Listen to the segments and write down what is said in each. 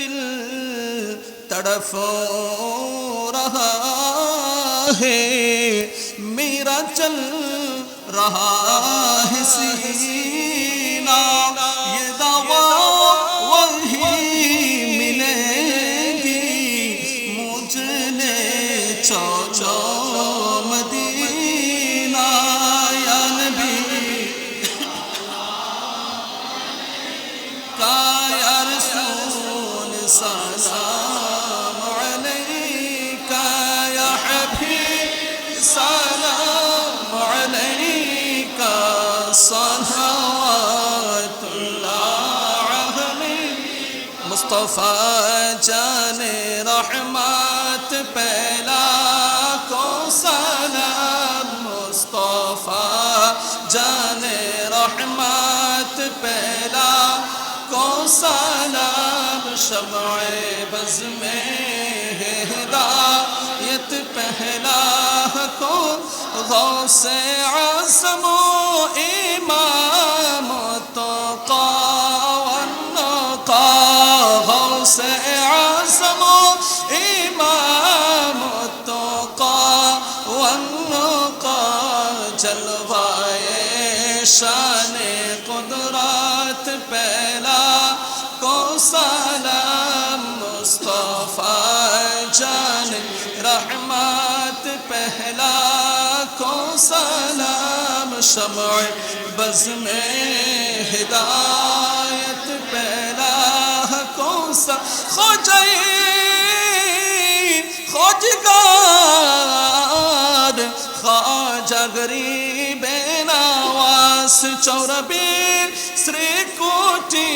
دل تڑف رہا ہے میرا چل رہا ہے سینہ مصطفیٰ جان رحمت، پہلا کو سلام، مصطفیٰ جان رحمت، پہلا کو سلام، شمع بز میں ہدایت، پہلا کو غوث عظم و امام غوث اعظم امام التقا والنقا جلوائے شان قدرات پہلا کو سلام مصطفیٰ جان رحمت پہلا کو سلام شمع بزم ہدایت খোঁজাই, খোঁজগার, খাজা গরিবে নাওয়াস চৌরবীর শ্রীকুটি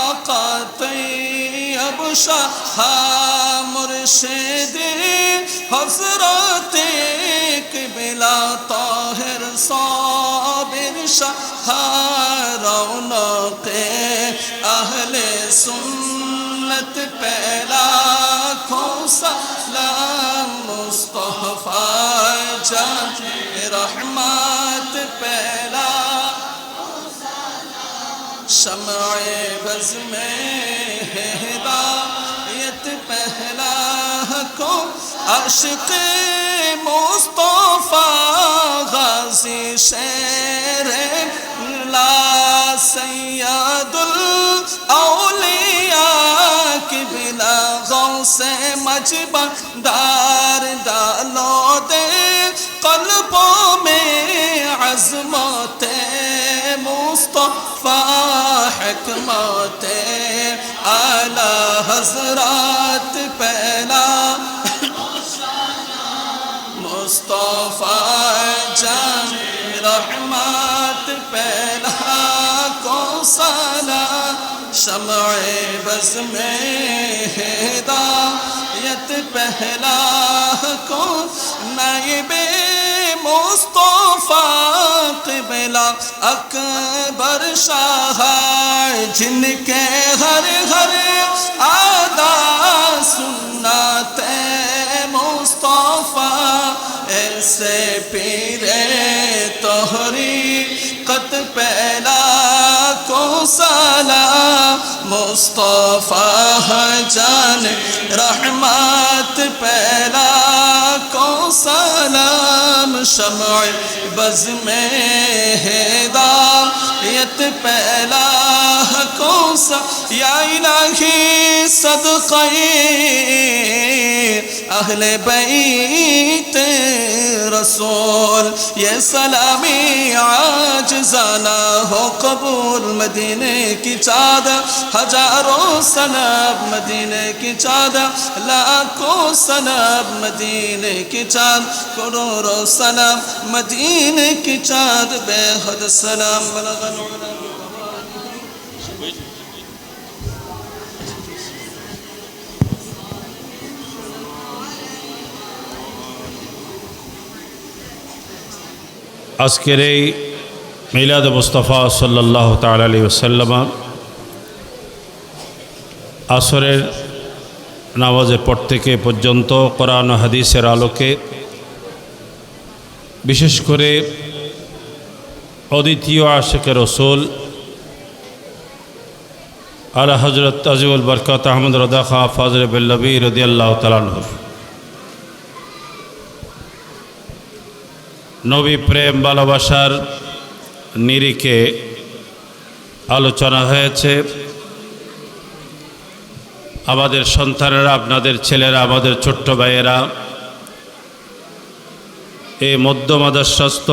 আকাতই অবসা মুর্শেদে হজরতে কিবিলা তাহের সাবির শাহ রৌনকে আহলে সুন رحمت پہلا کھوسا مصطفیٰ جان رحمت پہلا شمع بز میں ہدایت پہلا کو عشق مصطفیٰ غازی شیر لا سید سے مجبہ دار ڈالو دے قلبوں میں عظمت مصطفیٰ حکمت اعلی حضرات پہلا مصطفیٰ جان رحمت پہلا کو سالا شمع بز میں ہدایت پہلا کو نیب مصطفیٰ قبلا اکبر شاہ، جن کے ہر ہر آدھا تے مصطفیٰ، ایسے پیرے تحریقت پہلا کو سلام مصطفیٰ ہے جان رحمت پہلا کو سلام، شمع بز میں ہدایت پہلا کو سا یا الہی صدقی، اہل بیت رسول یہ سلامی آج زانا ہو قبول مدینے کی چادر ہزاروں سناب مدینے کی چادر لاکھوں سناب مدینے کی چاند کروڑوں سناب مدینے کی چاند بے حد سلام بلغ আজকের এই মিলাদ মুস্তফা সাল্লাহ তালি ওসাল্লামা আসরের নামাজের পর থেকে পর্যন্ত কোরআন হাদিসের আলোকে বিশেষ করে অদ্বিতীয় আশেকের রসুল আলা হজরত আজিবুল বরকত আহমদ রদা খা ফজর বিল্লবী রদিয়াল্লাহ তালানহর নবী প্রেম, ভালোবাসার নিরিখে আলোচনা হয়েছে। আমাদের সন্তানেরা, আপনাদের ছেলেরা, আমাদের ছোট্ট ভাইয়েরা, এই মধ্যমাদস্যস্ত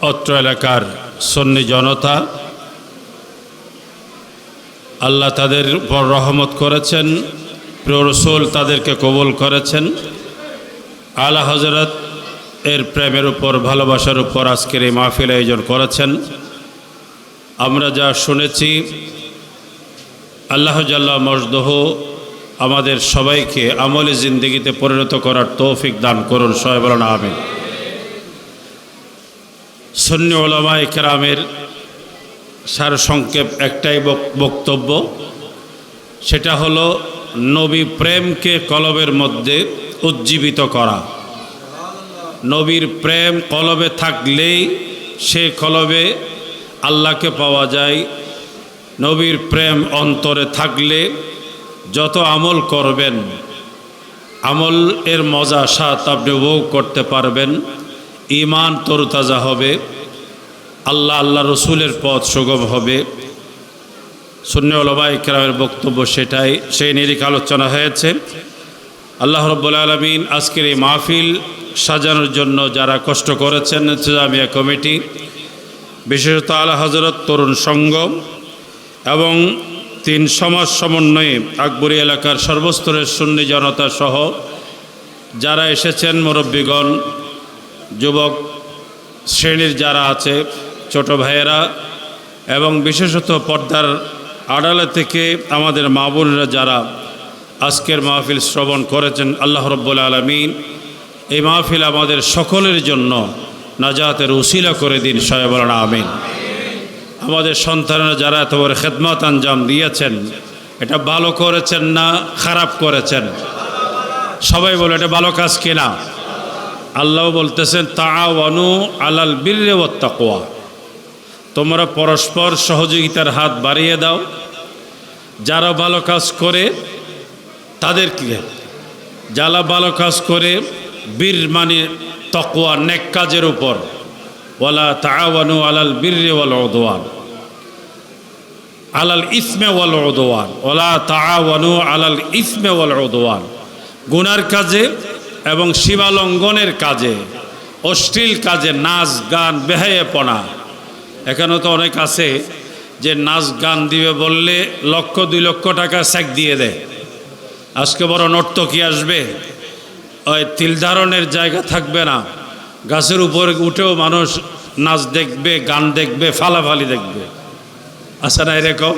অত্র এলাকার সন্নি জনতা, আল্লাহ তাদের উপর রহমত করেছেন, প্রিয় তাদেরকে কবুল করেছেন। আলা হজরত এর প্রেমের উপর, ভালোবাসার উপর আজকের এই মাহফিল আয়োজন করেছেন। আমরা যা শুনেছি, আল্লাহ জাল্লাহ মজদহ আমাদের সবাইকে আমলে জিন্দগিতে পরিণত করার তৌফিক দান করুন বলেন আমিন। সন্ন্য ওলামা একরামের সার সংক্ষেপ একটাই বক- বক্তব্য, সেটা হলো, নবী প্রেমকে কলবের মধ্যে উজ্জীবিত করা। নবীর প্রেম কলবে থাকলেই সে কলবে আল্লাহকে পাওয়া যায়। নবীর প্রেম অন্তরে থাকলে যত আমল করবেন, আমল এর মজা স্বাদ আপনি উপভোগ করতে পারবেন ইমান তরুতাজা হবে, আল্লাহ আল্লাহ রসুলের পথ সুগম হবে। শূন্য ইকরামের বক্তব্য সেটাই, সেই নিরিখ আলোচনা হয়েছে। আল্লাহ রব্বুল আলমিন আজকের এই মাহফিল সাজানোর জন্য যারা কষ্ট করেছেন জামিয়া কমিটি, বিশেষত আলা হজরত তরুণ সংঘ এবং তিন সমাজ সমন্বয়ে আকবরী এলাকার সর্বস্তরের সুন্নি জনতা সহ যারা এসেছেন, মুরব্বীগণ, যুবক শ্রেণির যারা আছে, ছোট ভাইয়েরা এবং বিশেষত পর্দার আড়ালে থেকে আমাদের মা বোনেরা যারা আজকের মাহফিল শ্রবণ করেছেন আল্লাহ রব্বুল আলমিন। এই মাহফিল আমাদের সকলের জন্য নাজাতের উসিলা করে দিন সয়াবরণ আমিন। আমাদের সন্তানেরা যারা এত বড় খেদমত আঞ্জাম দিয়েছেন, এটা ভালো করেছেন না খারাপ করেছেন? সবাই বলে এটা ভালো কাজ কিনা? আল্লাহ বলতেছেন, তাআওয়ানু আলাল বীর্রে ও তাকোয়া তোমরা পরস্পর সহযোগিতার হাত বাড়িয়ে দাও। যারা ভালো কাজ করে তাদেরকে যারা ভালো কাজ করে, বীর মানে তকোয়া নেক কাজের উপর। ওয়ালা তাআওয়ানু আলাল বীর্রে ওয়াল উদওয়ান। আলাল ইসমে ওয়াল উদওয়ান। ওয়ালা তাআওয়ানু আলাল ইসমে ওয়াল উদওয়ান। গুনার কাজে এবং সীমালঙ্ঘনের কাজে, অশ্লীল কাজে নাচ, গান বেহাইয়েপনা এখানে তো অনেক আছে যে নাচ, গান দিবে বললে লক্ষ দুই লক্ষ টাকা স্যাক দিয়ে দেয়। আজকে বড় নর্তকী আসবে? ওই তিল ধারণের জায়গা থাকবে না। গাছের উপরে উঠেও মানুষ নাচ দেখবে, গান দেখবে, ফালাফালি দেখবে। আছে না এরকম?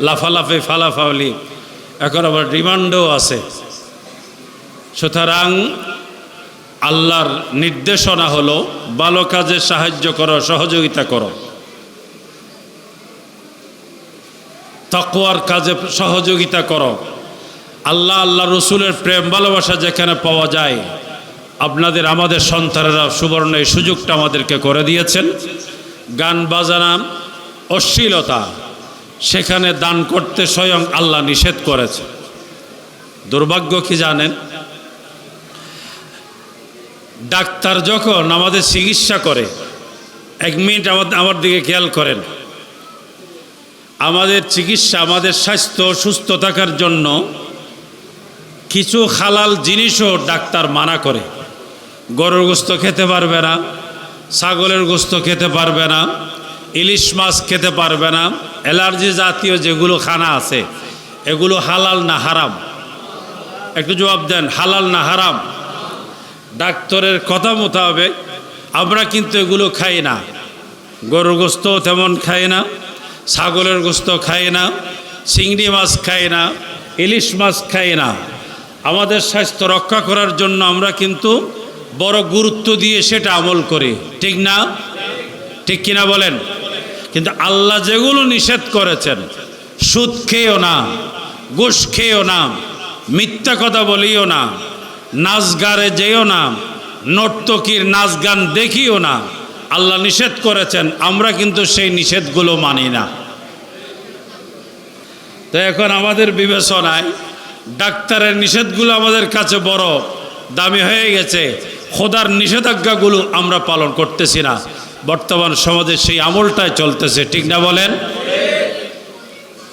লাফালাফি, ফালাফালি। এখন আবার রিমান্ডও আছে। সুতরাং আল্লাহর নির্দেশনা হলো, ভালো কাজে সাহায্য করো, সহযোগিতা করো। তকোয়ার কাজে সহযোগিতা করো। আল্লাহ আল্লাহ রসুলের প্রেম, ভালোবাসা যেখানে পাওয়া যায়, আপনাদের, আমাদের সন্তানেরা সুবর্ণ এই সুযোগটা আমাদেরকে করে দিয়েছেন। গান বাজানা অশ্লীলতা, সেখানে দান করতে স্বয়ং আল্লাহ নিষেধ করেছে দুর্ভাগ্য কি জানেন? ডাক্তার যখন আমাদের চিকিৎসা করে, এক মিনিট আমাদের আমার দিকে খেয়াল করেন। আমাদের চিকিৎসা, আমাদের স্বাস্থ্য সুস্থ থাকার জন্য কিছু হালাল জিনিসও ডাক্তার মানা করে। গরুর গোস্ত খেতে পারবে না, ছাগলের গোস্ত খেতে পারবে না, ইলিশ মাছ খেতে পারবে না, অ্যালার্জি জাতীয় যেগুলো খানা আছে, এগুলো হালাল না হারাম? একটু জবাব দেন, হালাল না হারাম? ডাক্তারের কথা মোতাবেক আমরা কিন্তু এগুলো খাই না। গরুর গোস্ত তেমন খাই না, ছাগলের গোস্ত খাই না, চিংড়ি মাছ খাই না, ইলিশ মাছ খাই না। আমাদের স্বাস্থ্য রক্ষা করার জন্য আমরা কিন্তু বড় গুরুত্ব দিয়ে সেটা আমল করি। ঠিক না? ঠিক কিনা বলেন? কিন্তু আল্লাহ যেগুলো নিষেধ করেছেন, সুদ খেয়েও না গোস খেয়েও না, মিথ্যা কথা বলিও না, নাচ গারে যেও না, নর্তকীর নাচ গান দেখিও না, আল্লাহ নিষেধ করেছেন, আমরা কিন্তু সেই নিষেধগুলো মানি না। তো এখন আমাদের বিবেচনায় ডাক্তারের নিষেধগুলো আমাদের কাছে বড়, দামি হয়ে গেছে। খোদার নিষেধাজ্ঞাগুলো আমরা পালন করতেছি না। বর্তমান সমাজে সেই আমলটাই চলতেছে, ঠিক না বলেন?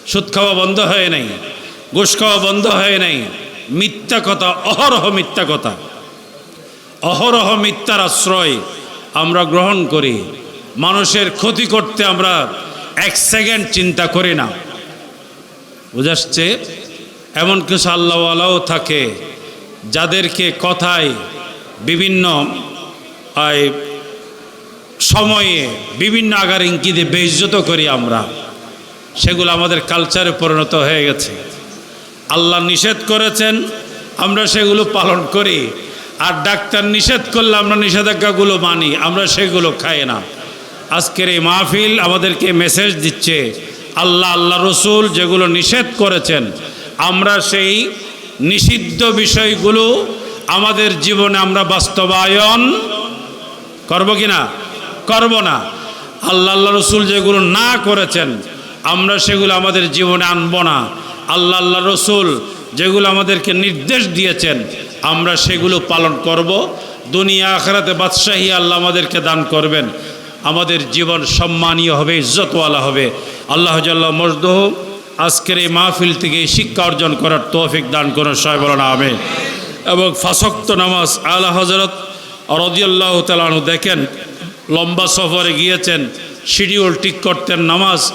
সুদ খাওয়া বন্ধ হয়ে নাই, ঘুষ খাওয়া বন্ধ হয়ে নাই। মিথ্যা কথা, অহরহ মিথ্যা কথা। অহরহ মিথ্যার আশ্রয় আমরা গ্রহণ করি। মানুষের ক্ষতি করতে আমরা এক সেকেন্ড চিন্তা করি না। বুঝাচ্ছে? এমন কিছু আল্লাহওয়ালাও থাকে যাদেরকে কথায় বিভিন্ন সময়ে বিভিন্ন আগার ইঙ্কিতে বেইজ্জত করি আমরা। সেগুলো আমাদের কালচারে পরিণত হয়ে গেছে। আল্লাহ নিষেধ করেছেন, আমরা সেগুলো পালন করি। আর ডাক্তার নিষেধ করলে আমরা নিষেধাজ্ঞাগুলো মানি, আমরা সেগুলো খাই না। আজকের এই মাহফিল আমাদেরকে মেসেজ দিচ্ছে, আল্লাহ আল্লাহ রসুল যেগুলো নিষেধ করেছেন আমরা সেই নিষিদ্ধ বিষয়গুলো আমাদের জীবনে আমরা বাস্তবায়ন করব কি না? করব না। আল্লাহ আল্লাহ রসুল যেগুলো না করেছেন, আমরা সেগুলো আমাদের জীবনে আনব না। আল্লাহ আল্লাহ রসুল যেগুলো আমাদেরকে নির্দেশ দিয়েছেন, আমরা সেগুলো পালন করব। দুনিয়া আখরাতে বাদশাহী আল্লাহ আমাদেরকে দান করবেন। আমাদের জীবন সম্মানীয় হবে, ইজ্জতওয়ালা হবে। আল্লাহ জাল্লাহ মজদহ আজকের এই মাহফিল থেকে শিক্ষা অর্জন করার তৌফিক দান করুন, সবাই বলেন আমেন। এবং ফাসক্ত নামাজ আল্লাহ হজরত রদিয়াল্লাহ তালানু দেখেন, লম্বা সফরে গিয়েছেন, শিডিউল ঠিক করতেন নামাজ,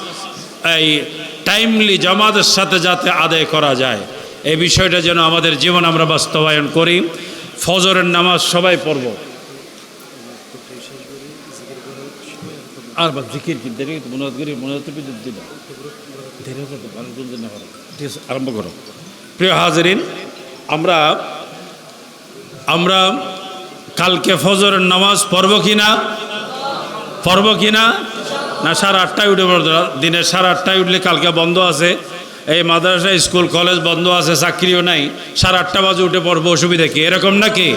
এই টাইমলি জামাতের সাথে যাতে আদায় করা যায়। এই বিষয়টা যেন আমাদের জীবন আমরা বাস্তবায়ন করি। ফজরের নামাজ সবাই পড়ব। আর বা জিকির কি? দেরি মনে করি, মনে হতে আরম্ভ করো। প্রিয় হাজরিন, আমরা আমরা কালকে ফজরের নামাজ পড়ব কি না পড়ব কি না না সাড়ে আটটায় উঠে পড়তো দিনের সাড়ে আটটায় উঠলে কালকে বন্ধ আছে। এই মাদ্রাসা, স্কুল, কলেজ বন্ধ আছে, চাকরিও নাই। সাড়ে আটটা বাজে উঠে পড়ব, অসুবিধা কি? এরকম নাকি?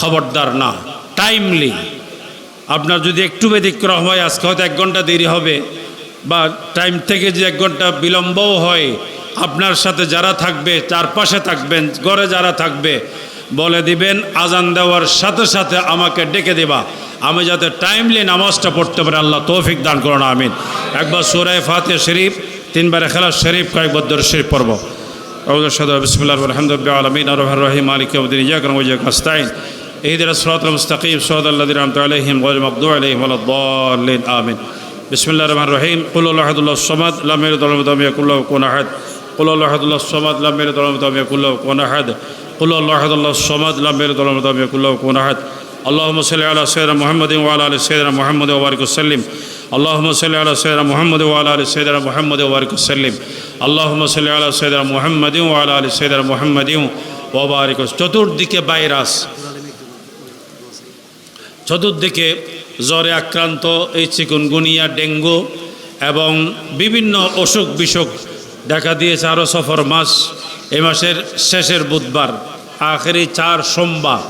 খবরদার না। টাইমলি আপনার যদি একটু ব্যতিক্রম হয়, আজকে হয়তো এক ঘণ্টা দেরি হবে। বা টাইম থেকে যে এক ঘণ্টা বিলম্বও হয়, আপনার সাথে যারা থাকবে, চারপাশে থাকবেন, ঘরে যারা থাকবে, বলে দিবেন, আজান দেওয়ার সাথে সাথে আমাকে ডেকে দেবা। আমি যাতে টাইমলি নামাজটা পড়তে পারি, আল্লাহ তৌফিক দান করো না আমিন। একবার সুরায় ফাতে শরীফ তিনবার খেলা শরীফ, কয়েকবার দর শরীফ পর্ব রহিম আলিক আস্তাইন এই আমিন। الدين إياك نعبد وإياك نستعين اهدنا الصراط المستقيم صراط الذين أنعمت عليهم غير المغضوب عليهم ولا الضالين آمين بسم الله الرحمن الرحيم قل الله أحد الله الصمد لم يلد ولم يولد ولم يكن له كفوا أحد قل الله أحد الله الصمد لم يلد ولم يولد ولم يكن له كفوا أحد قل الله أحد الله الصمد لم يلد ولم يولد ولم يكن له كفوا أحد اللهم صل على سيدنا محمد وعلى ال سيدنا محمد وبارك وسلم اللهم صل على سيدنا محمد وعلى ال سيدنا محمد وبارك وسلم اللهم صل على سيدنا محمد وعلى ال سيدنا محمد وبارك وسلم চতুর্দিকে ভাইরাস চতুর্দিকে জ্বরে আক্রান্ত, এই চিকুনগুনিয়া, ডেঙ্গু এবং বিভিন্ন অসুখ বিসুখ দেখা দিয়েছে আরও সফর মাস এই মাসের শেষের বুধবার, আখেরি চার সোমবার।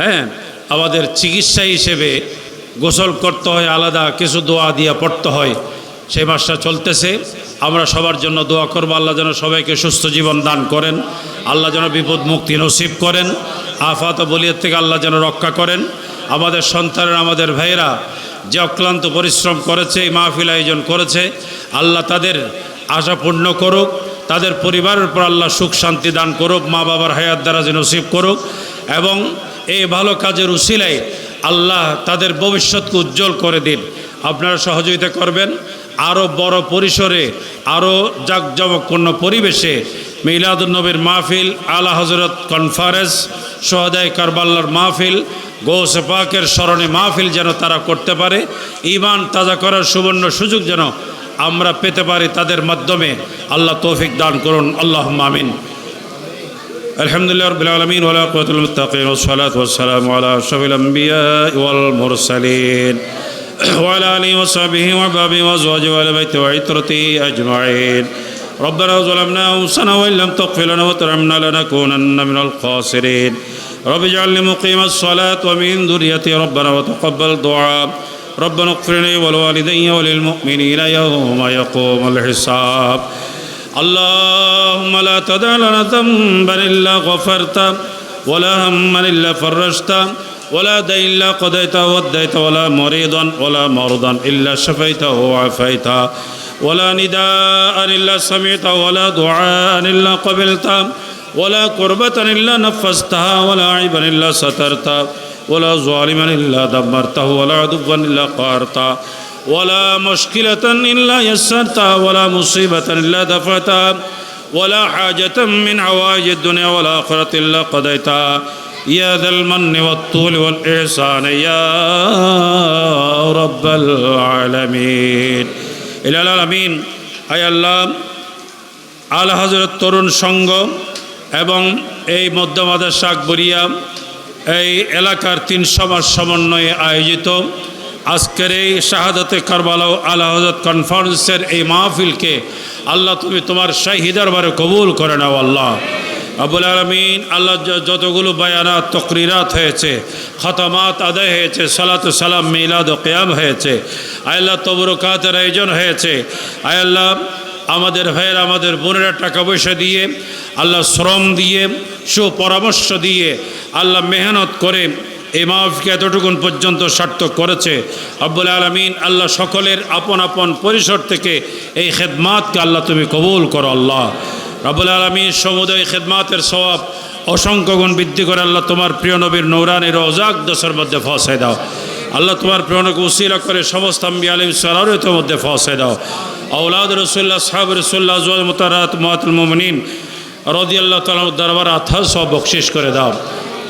হ্যাঁ আমাদের চিকিৎসা হিসেবে গোসল করতে হয়, আলাদা কিছু দোয়া দিয়ে পড়তে হয় সেই মাসটা চলতেছে। আমরা সবার জন্য দোয়া করব, আল্লাহ যেন সবাইকে সুস্থ জীবন দান করেন, আল্লাহ যেন বিপদ মুক্তি নসিব করেন, আফাত বলিয়ার থেকে আল্লাহ যেন রক্ষা করেন। আমাদের সন্তানের, আমাদের ভাইয়েরা যে অক্লান্ত পরিশ্রম করেছে, এই মাহফিল আয়োজন করেছে, আল্লাহ তাদের আশা পূর্ণ করুক, তাদের পরিবারের উপর আল্লাহ সুখ শান্তি দান করুক, মা বাবার হায়াত দ্বারা যে নসিব করুক এবং এই ভালো কাজের উশিলায় আল্লাহ তাদের ভবিষ্যৎকে উজ্জ্বল করে দিন। আপনারা সহযোগিতা করবেন। আরও বড় পরিসরে আরও জাঁকজমকপূর্ণ পরিবেশে মিলাদুলনবীর মাহফিল, আলা হজরত কনফারেন্স, সোহদায় কারবাল্লার মাহফিল গৌসে পাকের স্মরণে মাহফিল যেন তারা করতে পারে ইমান তাজা করার সুবর্ণ সুযোগ যেন আমরা পেতে পারি তাদের মাধ্যমে আল্লাহ তৌফিক দান করুন আল্লাহ মামিন الحمد لله رب العالمين ولا قوة المتقين والصلاة والسلام على أشرف الأنبياء والمرسلين وعلى آله وصحبه وأحبابه وأزواجه وآل بيته وعترته أجمعين ربنا ظلمنا أنفسنا وإن لم تغفر لنا وترحمنا لنكونن من الخاسرين رب اجعلني مقيم الصلاة ومن ذريتي ربنا وتقبل دعاء. ربنا اغفر لي ولوالدي وللمؤمنين يوم يقوم الحساب. اللهم لا تدع لنا ذنبا إلا غفرته ولا هما إلا فرجته ولا دين إلا قضيته وديته ولا مريضا ولا مرضا إلا شفيته وعافيته ولا نداء إلا سمعته ولا دعاء إلا قبلته ولا قربة إلا نفستها ولا عيبا إلا سترتا ولا ظالما إلا دمرته ولا عدوا إلا قارتا ولا مشكلة إلا يسرتها ولا مصيبة إلا دفعتها ولا حاجة من عوائج الدنيا والآخرة إلا قضيتها. يا ذا المن والطول والإحسان يا رب العالمين. إلى العالمين. أي الله على حضرت ترون شنغو এবং এই মধ্যমাদার শাকবরিয়া এই এলাকার তিন সমাজ সমন্বয়ে আয়োজিত। আজকের এই শাহাদতে কারবালাও আলা হজরত কনফারেন্সের এই মাহফিলকে আল্লাহ তুমি তোমার শাহী দরবারে কবুল করে নাও আল্লাহ। আবুল আলমিন আল্লাহ যতগুলো বায়ানাত, তকরিরাত হয়েছে, খতামাত আদায় হয়েছে, সালাত সালাম মিলাদ ও কেয়াম হয়েছে আল্লাহ তবরকাতের আয়োজন হয়েছে আল্লাহ আমাদের ভাইয়ের, আমাদের বোনেরা টাকা পয়সা দিয়ে, আল্লাহ শ্রম দিয়ে, সুপরামর্শ দিয়ে, আল্লাহ মেহনত করে এই মাহফিকে এতটুকুন পর্যন্ত সার্থক করেছে। আব্বুল আলমিন আল্লাহ সকলের আপন আপন পরিসর থেকে এই খেদমাতকে আল্লাহ তুমি কবুল করো, আল্লাহ। রাবুল আলমী সমুদয় খেদমাতের স্বভাব অসংখ্য গুণ বৃদ্ধি করে আল্লাহ তোমার প্রিয় নবীর নৌরানের অজাক দশের মধ্যে ফসাই দাও। আল্লাহ তোমার প্রেরণাকে উসিলা করে সমস্ত আমি আলিম সালারে মধ্যে ফসাই দাও। আউলাদ রসুল্লাহ সাহাব রসুল্লাহ মোতারাত মহাতুল মোমিন রদি আল্লাহ তালা দরবার আথা সব বকশিস করে দাও।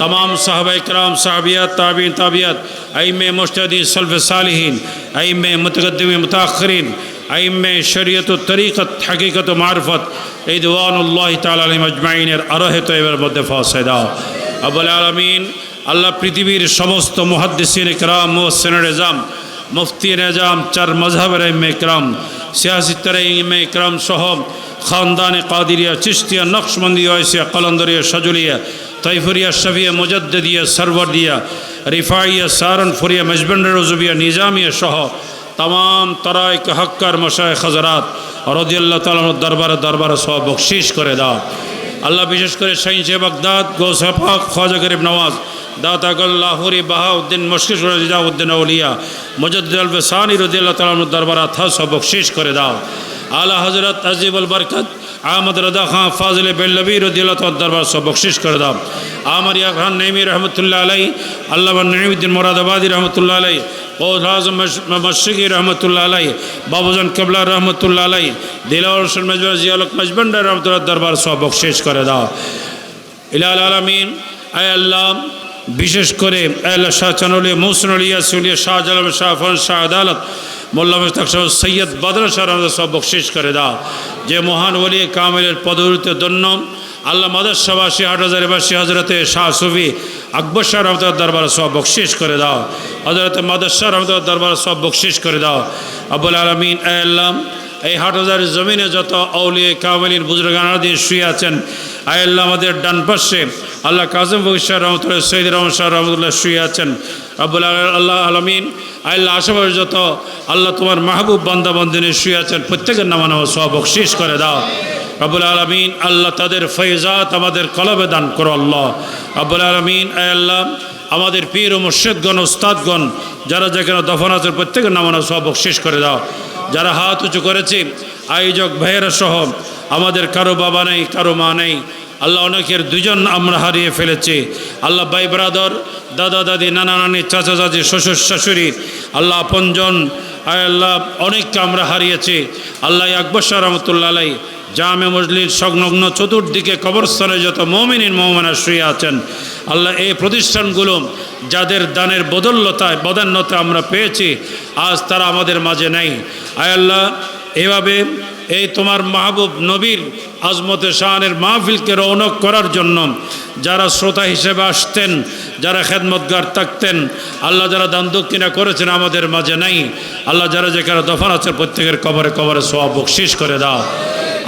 তমাম সাহাবা ইকরাম, সাহাবিয়াত, তাবিন, তাবিয়াত আইম মুস্তাদি সলফ সালহীন আইম মুতকদ্দিম মুতাখরিন আইম শরীয়ত তরিকত, হাকিকত মারফত এই দিওয়ানুল্লাহ তালা আলী মজমাইনের আরোহে এবার মধ্যে ফসাই দাও। আবুল আলমিন আল্লাহ পৃথিবীর সমস্ত মুহাদ্দিসিন ইকরাম মোহসেন রেজাম মুফতি নিজাম, চার মজহবের ইম ইকরাম, সিয়াসিত্তর ইম ইকরাম সহ খানদান কাদিরিয়া চিস্তিয়া নকশবন্দি ওয়সিয়া কলন্দরিয়া, সজুলিয়া তৈফুরিয়া শফিয়া মুজদ্দিয়া সরবরদিয়া রিফাইয়া, সারনফুরিয়া, মজবন্ডর রজুবিয়া নিজামিয়া সহ তাম তরাইক হক্কার মশায় খজরাত রদিয়াল্লাহ তালার দরবারে দরবারে সব বকশিস করে দাও। আল্লাহ বিশেষ করে শাহিনশে বাগদাদ গোসাফা খাজা গরিব নওয়াজ দাতাগল লাহোরি, বাহাউদ্দিন মুশকিস জিজাউদ্দিন আউলিয়া, মুজদ্দিদ আল বেসানি রদিয়াল্লাহ তালার দরবারে থা সব বকশিস করে দাও। আলা হজরত আজিবুল বরকত আহমদ রদা খান ফাজল বেল্লবী রদিয়াল্লাহ তার দরবার সব বকশিস করে দাও। আমার ইয়া খান নেমি রহমতুল্লাহ আলাই আল্লাহ নঈমুদ্দিন মোরাদাবাদী রহমতুল্লাহ আলাই ফৌজ আজম মশিকি রহমতুল্লাহ আলাই বাবুজান কবলা রহমতুল্লাহ আলাই দিলাউল হোসেন মজবর জিয়ালক মজবন্ডার রহমতুল্লাহ দরবার সব বকশিস করে দাও। ইলাল আলমিন, আয় আল্লাহ, বিশেষ করে আল্লাহ শাহ চানুলিয়া মৌসুন আলিয়া সুলিয়া শাহ আলম শাহ ফন শাহ আদালত মোল্লা মুস্তাক সাহেব সৈয়দ বদর শাহ আমাদের সব বকশিস করে দাও। যে মহান ওলি কামেলের পদৌরিতে দন্য আল্লাহ মাদাসাবাসী হাটহাজারিবাসী হজরতে শাহ সুফি আকবর শাহ রহমতার দরবার সব বকশিস করে দাও। হজরতে মাদাসাহ রহমতার দরবার সব বকশিস করে দাও। আবুল আলমিন আল্লাহ এই হাটহাজারের জমিনে যত আউলিয়ে কামেলিন বুজুর্গানা দিয়ে শুয়ে আছেন আয়াল্লাহ আমাদের ডান পাশে আল্লাহ কাজম বগিশাহ রহমতুল্লাহ, সৈয়দ রহমদ শাহ রহমতুল্লাহ শুয়ে আছেন। আব্বুল আল্লাহ আলমিন, আল্লাহ আশেপাশে যত আল্লাহ তোমার মাহবুব বান্দা বন্দিনে শুয়ে আছেন, প্রত্যেকের নামা নামা সব বকশিস করে দাও। রব্বুল আলমিন, আল্লাহ তাদের ফৈজাত আমাদের কলবে দান করো আল্লাহ। রব্বুল আলমিন আল্লাহ, আমাদের পীর ও মুর্শেদগণ ওস্তাদগণ যারা যেখানে দফন আছে প্রত্যেকের নামানা সব করে দাও। যারা হাত উঁচু করেছে, আয়োজক ভাইয়েরা সহ, আমাদের কারও বাবা নেই, কারও মা নেই আল্লাহ অনেকের দুজন আমরা হারিয়ে ফেলেছি। আল্লাহ ভাই ব্রাদর দাদা, দাদি, নানা, নানি, চাচা, চাচি, শ্বশুর, শাশুড়ি, আল্লাহ আপনজন আল্লাহ, অনেককে আমরা হারিয়েছি। আল্লাহ আকবর শাহ রহমতুল্লাহ আলাই জামে মজলির সংলগ্ন চতুর্দিকে কবরস্থানে যত মমিনিন মৌমানা শুয়ে আছেন, আল্লাহ এই প্রতিষ্ঠানগুলো যাদের দানের বদল্যতায় বদান্যতা আমরা পেয়েছি, আজ তারা আমাদের মাঝে নেই। আয় আল্লাহ, এভাবে এই তোমার মাহবুব নবীর আজমতে শাহানের মাহফিলকে রৌনক করার জন্য যারা শ্রোতা হিসেবে আসতেন, যারা খেদমতগার থাকতেন, আল্লাহ যারা দান দক্ষিণা করেছেন আমাদের মাঝে নাই, আল্লাহ যারা যেখানে দফান আছে প্রত্যেকের কবরে কবরে সব বকশিস করে দাও।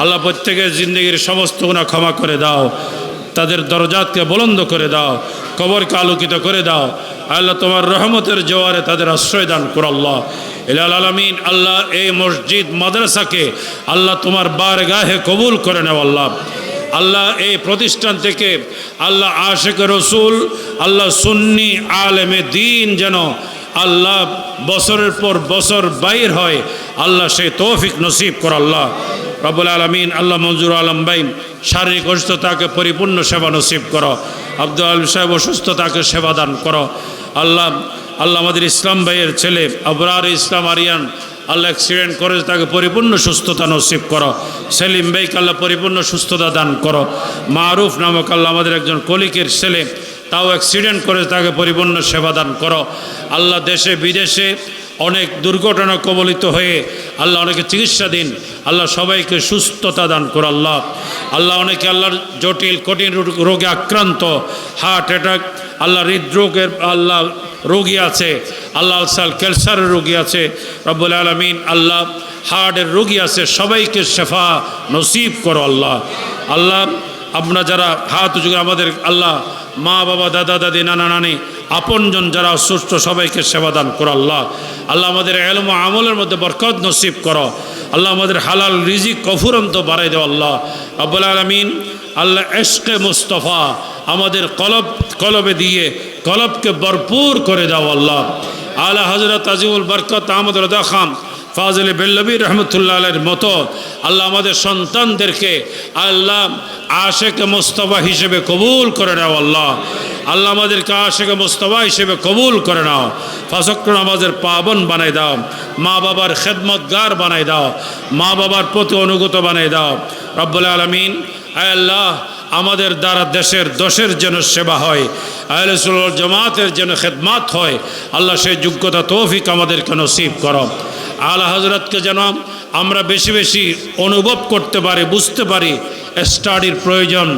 আল্লাহ প্রত্যেকের জিন্দগির সমস্ত গুণা ক্ষমা করে দাও, তাদের দরজাতকে বলন্দ করে দাও, কবরকে আলোকিত করে দাও। আল্লাহ তোমার রহমতের জোয়ারে তাদের আশ্রয় দান করো ইলাল আলমিন, আল্লাহ এই মসজিদ, মাদ্রাসাকে আল্লাহ তোমার বারগাহে কবুল করে নেও, আল্লাহ। আল্লাহ এই প্রতিষ্ঠান থেকে আল্লাহ আশেক রসুল, আল্লাহ সুন্নি আলেমে দিন যেন আল্লাহ বছরের পর বছর বাইর হয়, আল্লাহ সেই তৌফিক নসিব কর, আল্লাহ। রবুল আলমিন, আল্লাহ মঞ্জুর আলম ভাই, শারীরিক অসুস্থতাকে পরিপূর্ণ সেবা নসিব করো। আব্দুল আলম সাহেব অসুস্থতাকে সেবা দান করো। আল্লাহ আল্লাহ আমাদের ইসলাম ভাইয়ের ছেলে, আবরার ইসলাম আরিয়ান, আল্লাহ অ্যাক্সিডেন্ট করে, তাকে পরিপূর্ণ সুস্থতা নসিব করো। সেলিম ভাইকে আল্লাহ পরিপূর্ণ সুস্থতা দান করো। মারুফ নামক আল্লাহ আমাদের একজন কলিকের ছেলে, তাও অ্যাক্সিডেন্ট করে, তাকে পরিপূর্ণ সেবা দান করো। আল্লাহ দেশে, বিদেশে অনেক দুর্ঘটনা কবলিত হয়ে আল্লাহ অনেকে চিকিৎসা দিন। আল্লাহ সবাইকে সুস্থতা দান করো আল্লাহ। আল্লাহ অনেকে আল্লাহর জটিল, কঠিন রোগ- আক্রান্ত হার্ট অ্যাটাক আল্লাহ হৃদরোগের, আল্লাহ রোগী আছে, আল্লাহ সাল ক্যান্সারের রোগী আছে, রব্বুল আলমিন আল্লাহ হার্টের রোগী আছে, সবাইকে শেফা নসিব করো আল্লাহ। আল্লাহ আপনারা যারা হাত আমাদের আল্লাহ মা, বাবা, দাদা, দাদি, নানা, নানি, আপনজন যারা অসুস্থ সবাইকে সেবা দান করো আল্লাহ। আল্লাহ আমাদের এলম আমলের মধ্যে বরকত নসিব করো। আল্লাহ আমাদের হালাল রিজিক কফুরন্ত বাড়াই দেও আল্লাহ। আব্বুল আলমিন আল্লাহ এশকে মুস্তফা আমাদের কলব, কলবে দিয়ে কলবকে ভরপুর করে দাও আল্লাহ। আল্লাহ হজরত আজিমুল বরকত আহমদ রদা খান ফাজলে বেল্লবী রহমতুল্লাহ আলের মতো আল্লাহ আমাদের সন্তানদেরকে আল্লাহ আশেকে মোস্তফা হিসেবে কবুল করে নাও আল্লাহ। আল্লাহ আমাদেরকে আশেকে মোস্তফা হিসেবে কবুল করে নাও। ফাসক্র আমাদের পাবন বানাই দাও। মা বাবার খেদমতগার বানাই দাও। মা বাবার প্রতি অনুগত বানাই দাও। রব্বুল আলমিন আল্লাহ আমাদের দ্বারা দেশের দশের যেন সেবা হয় আহলসুল জমাতের যেন খেদমাত হয়, আল্লাহ সেই যোগ্যতা, তৌফিক আমাদেরকে নসিব কর। আলা হজরতকে যেন আমরা বেশি বেশি অনুভব করতে পারি, বুঝতে পারি, স্টাডির প্রয়োজন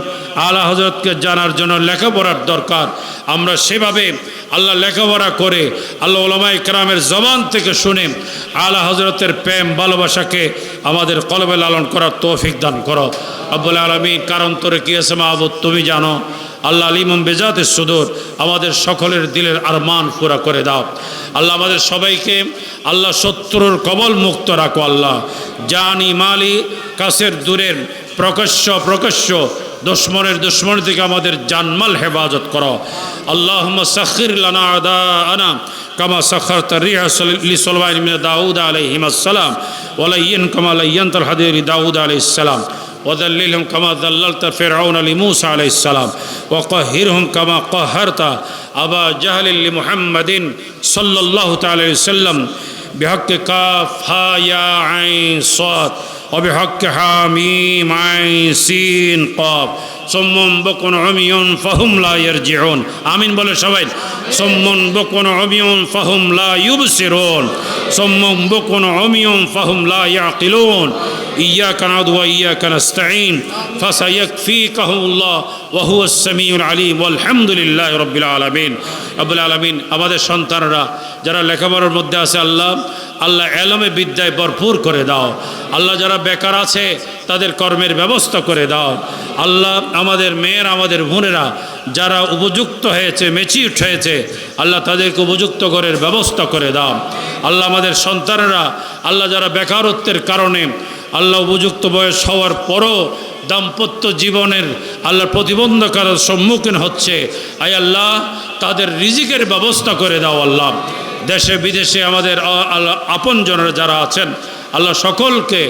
আলা হজরতকে জানার জন্য লেখাপড়ার দরকার। আমরা সেভাবে আল্লাহ লেখাপড়া করে, আল্লাহ ওলামাই কেরামের জবান থেকে শুনে আলা হজরতের প্রেম, ভালোবাসাকে আমাদের কলবে লালন করার তৌফিক দান করো। আব্বুল আলমী কারণ তোরে কি মাহবুদ তুমি জানো, আল্লাহ আলিমম বেজাতে সুদূর আমাদের সকলের দিলের আরমান পুরা করে দাও। আল্লাহ আমাদের সবাইকে, আল্লাহ শত্রুর কবল মুক্ত রাখো আল্লাহ। জানি মালি কাছের দূরের প্রকাশ্য প্রকাশ্য দুশ্মনের দুশ্মন থেকে আমাদের জানমাল হেফাজত করো। আল্লাহ সাখির লানা আনা আলহিসাম وذللهم كما ذللت فرعون لموسى عليه السلام وقهرهم كما قهرت أبا جهل لمحمد صلى الله تعالى عليه وسلم بحق كاف ها يا عين صاد وبحق حاميم عين سين قاف صم بكم عمي فهم لا يرجعون آمين বলে সবাই صم بكم عمي فهم لا يبصرون صم بكم عمي فهم لا يعقلون إياك نعبد وإياك نستعين فسيكفيكهم الله وهو السميع العليم والحمد لله رب العالمين رب العالمين আমাদের সন্তানরা যারা লেখাপড়ার মধ্যে আছে আল্লাহ আল্লাহ এলমে বিদ্যায় ভরপুর করে দাও আল্লাহ যারা বেকার আছে তাদের কর্মের ব্যবস্থা করে দাও আল্লাহ আমাদের মেয়ের আমাদের বোনেরা যারা উপযুক্ত হয়েছে মেচিউট হয়েছে আল্লাহ তাদেরকে উপযুক্ত করার ব্যবস্থা করে দাও আল্লাহ আমাদের সন্তানেরা আল্লাহ যারা বেকারত্বের কারণে আল্লাহ উপযুক্ত বয়স হওয়ার পরও দাম্পত্য জীবনের আল্লাহ প্রতিবন্ধকার সম্মুখীন হচ্ছে। আই আল্লাহ, তাদের রিজিকের ব্যবস্থা করে দাও আল্লাহ। দেশে, বিদেশে আমাদের আপনজনরা যারা আছেন, আল্লাহ সকলকে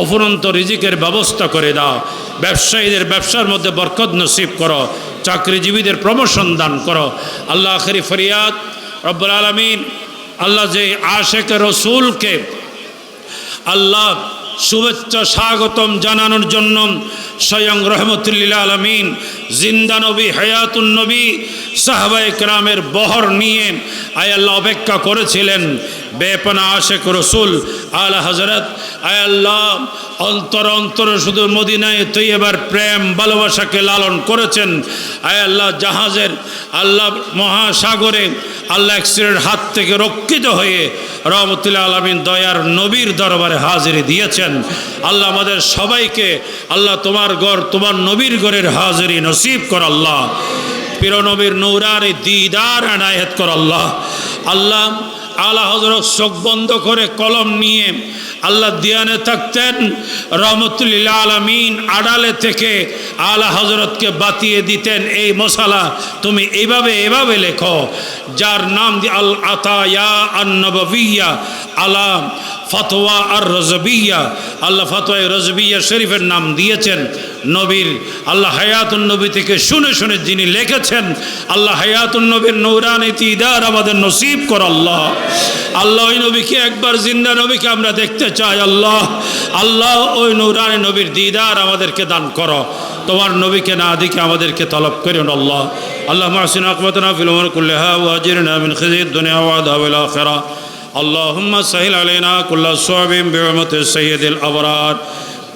অফুরন্ত রিজিকের ব্যবস্থা করে দাও। ব্যবসায়ীদের ব্যবসার মধ্যে বরকত নসিব করো। চাকরিজীবীদের প্রমোশন দান করো। আল্লাহ আখরি ফরিয়াদ, রব্বুল আলমিন, আল্লাহ যে আশেক রসুলকে আল্লাহ শুভেচ্ছা স্বাগতম জানানোর জন্য স্বয়ং রহমতুল্লিল আলমিন। জিন্দা নবী হায়াতুল নবী সাহাবাই ক্রামের বহর নিয়ে আয় আল্লাহ অপেক্ষা করেছিলেন। বেপনা আশেক রসুল আল হজরত আয় আল্লাহ, অন্তর অন্তর শুধু মদিনায় তুই এবার প্রেম ভালোবাসাকে লালন করেছেন। আয় আল্লাহ, জাহাজের আল্লাহ মহাসাগরে আল্লাহ অ্যাক্সিডেন্ট হাত থেকে রক্ষিত হয়ে রহমতুল্লাহ আলমিন দয়ার নবীর দরবারে হাজিরি দিয়েছেন। আল্লাহ আমাদের সবাইকে, আল্লাহ তোমার গড় তোমার নবীর গড়ের হাজিরি নসিব কর আল্লাহ। পির নবীর নৌরার দিদার এনায়েত কর আল্লাহ। আল্লাহ, আলা হজরত চোখ বন্ধ করে কলম নিয়ে আল্লাহ দিয়ানে থাকতেন। রহমতুল্লাহ আলমিন আড়ালে থেকে আলা হজরতকে বাতিয়ে দিতেন। এই মশালা তুমি এইভাবে এভাবে লেখো। যার নাম দি আল আতায়া আন্নবিয়া আলাম ফতোয়া আর রজবিয়া। আল্লাহ ফতোয়া রজবিয়া শরীফের নাম দিয়েছেন। নবীর আল্লাহ হায়াতুন নবী থেকে শুনে শুনে যিনি লিখেছেন, আল্লাহ হায়াতুন নবীর নৌরানি তিদার আমাদের নসিব কর আল্লাহ। আল্লাহ ওই নবীকে একবার জিন্দা নবীকে আমরা দেখতে চাই আল্লাহ। আল্লাহ ওই নৌরানি নবীর দিদার আমাদেরকে দান করো। তোমার নবীকে না দিকে আমাদেরকে তলব করেন আল্লাহ। আল্লাহ মাহসিন আকমতনা ফিলমর কুল্লেহা ওয়াজিরনা মিন খিজিদ দুনিয়া ওয়া আযাবিল আখিরা। اللہم سہل علینا کل صعب بعمت سید الابرار۔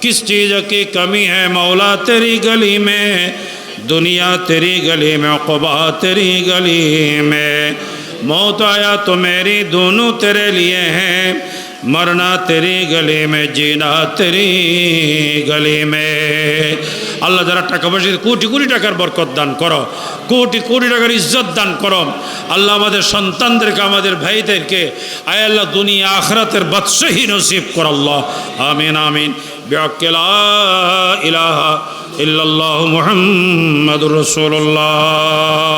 کس چیز کی کمی ہے مولا تیری گلی میں؟ دنیا تیری گلی میں قبا تیری گلی میں۔ موت آیا تو میری دونوں تیرے لیے ہیں۔ مرنا تیری گلی میں، جینا تیری گلی میں۔ আল্লাহ যারা টাকা পয়সা কোটি কোটি টাকার বরকত দান করো, কোটি কোটি টাকার ইজ্জত দান করো, আল্লাহ আমাদের সন্তানদেরকে, আমাদের ভাইদেরকে, আয় আল্লাহ দুনিয়া আখরাতের বাদশাহী নসিব কর আল্লাহ। আমিন আমিন। ইলাহা ইল্লাল্লাহু মুহাম্মাদুর রাসূলুল্লাহ।